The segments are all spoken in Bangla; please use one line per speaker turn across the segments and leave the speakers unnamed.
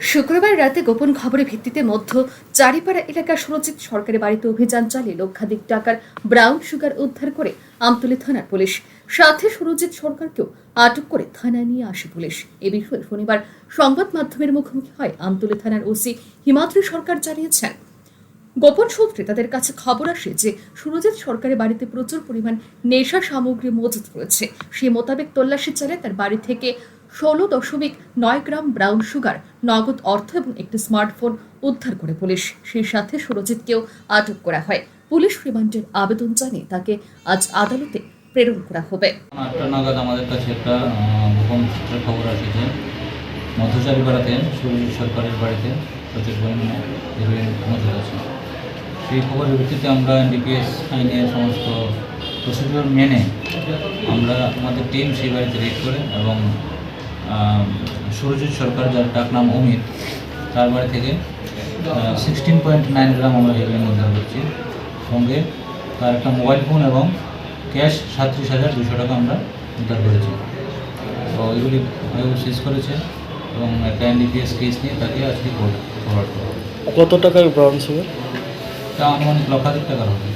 শুক্রবার রাতে গোপন খবরের ভিত্তিতে মধ্য চারিপাড়া এলাকার সুরজিৎ সরকারি বাড়িতে অভিযান চালিয়ে লক্ষাধিক টাকার ব্রাউন সুগার উদ্ধার করে আমতলী থানার পুলিশ। সাথে সুরজিৎ সরকারকেও আটক করে থানায় নিয়ে আসে পুলিশ। এ বিষয়ে শনিবার সংবাদ মাধ্যমের মুখোমুখি হয় আমতলী থানার ওসি হিমাদ্রি সরকার জানিয়েছেন। গোপন সূত্রে তাদের কাছে খবর আসে যে সুরজিৎ সরকারের বাড়িতে প্রচুর পরিমাণ নেশা সামগ্রী মজুত রয়েছে। সেই মোতাবেক তল্লাশি চালায় তার বাড়ি থেকে ষোলো দশমিক নয় গ্রাম ব্রাউন সুগার নগদ অর্থ এবং একটি স্মার্টফোন উদ্ধার করে পুলিশ। সেই সাথে সুরজিৎকেও আটক করা হয়। পুলিশ রিমান্ডের আবেদন জানিয়ে তাকে আজ আদালতে প্রেরণ করা হবে।
আটটা নাগাদ আমাদের কাছে একটা গোপন খবর এসেছে। মধ্যচারী পাড়াতে সুরজিৎ সরকারের বাড়িতে সেই খবরের ভিত্তিতে আমরা এনডিপিএস আইনের সমস্ত প্রসিডিওর মেনে আমরা আমাদের টিম সেই বাড়িতে রেড করে এবং সুরজিৎ সরকার যার ডাক নাম অমিত তার বাড়ি থেকে সিক্সটিন পয়েন্ট নাইন গ্রাম আমরা হিরোইন উদ্ধার করছি সঙ্গে তার একটা মোবাইল ফোন এবং ক্যাশ সাতত্রিশ হাজার দুশো টাকা আমরা উদ্ধার করেছি। তো এগুলি শেষ করেছে এবং একটা এনডিপিএস কেস নিয়ে তাকে আজকে ফরওয়ার্ড করা হবে।
কত টাকার ব্রাউন সুগার
তা আনুমানিক লক্ষাধিক টাকার হবে।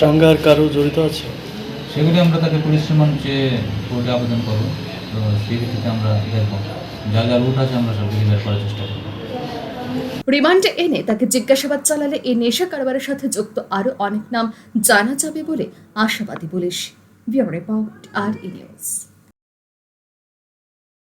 সঙ্গে আর কারও জড়িত আছে?
সেগুলি আমরা তাকে পুলিশ রিমান্ডে কোর্টে আবেদন করব।
রিমান্ডে এনে তাকে জিজ্ঞাসাবাদ চালালে এই নেশা কারবারের সাথে যুক্ত আরও অনেক নাম জানা যাবে বলে আশাবাদী পুলিশ। রিপোর্ট, আর